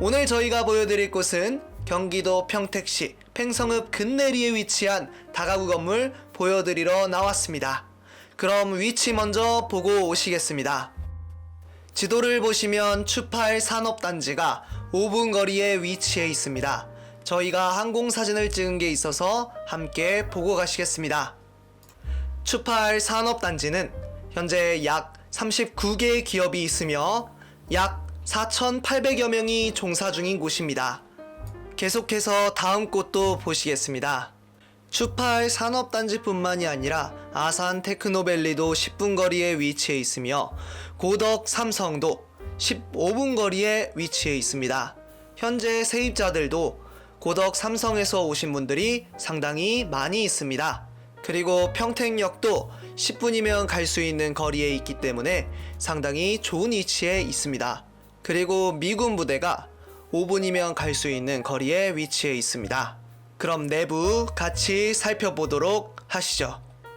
오늘 저희가 보여드릴 곳은 경기도 평택시 팽성읍 근내리에 위치한 다가구 건물 보여드리러 나왔습니다. 그럼 위치 먼저 보고 오시겠습니다. 지도를 보시면 추팔 산업단지가 5분 거리에 위치해 있습니다. 저희가 항공 사진을 찍은 게 있어서 함께 보고 가시겠습니다. 추팔 산업단지는 현재 약 39개의 기업이 있으며 약 4,800여 명이 종사 중인 곳입니다. 계속해서 다음 곳도 보시겠습니다. 추팔 산업단지뿐만이 아니라 아산 테크노밸리도 10분 거리에 위치해 있으며 고덕 삼성도 15분 거리에 위치해 있습니다. 현재 세입자들도 고덕 삼성에서 오신 분들이 상당히 많이 있습니다. 그리고 평택역도 10분이면 갈 수 있는 거리에 있기 때문에 상당히 좋은 위치에 있습니다. 그리고 미군 부대가 5분이면 갈 수 있는 거리에 위치해 있습니다. 그럼 내부 같이 살펴보도록 하시죠.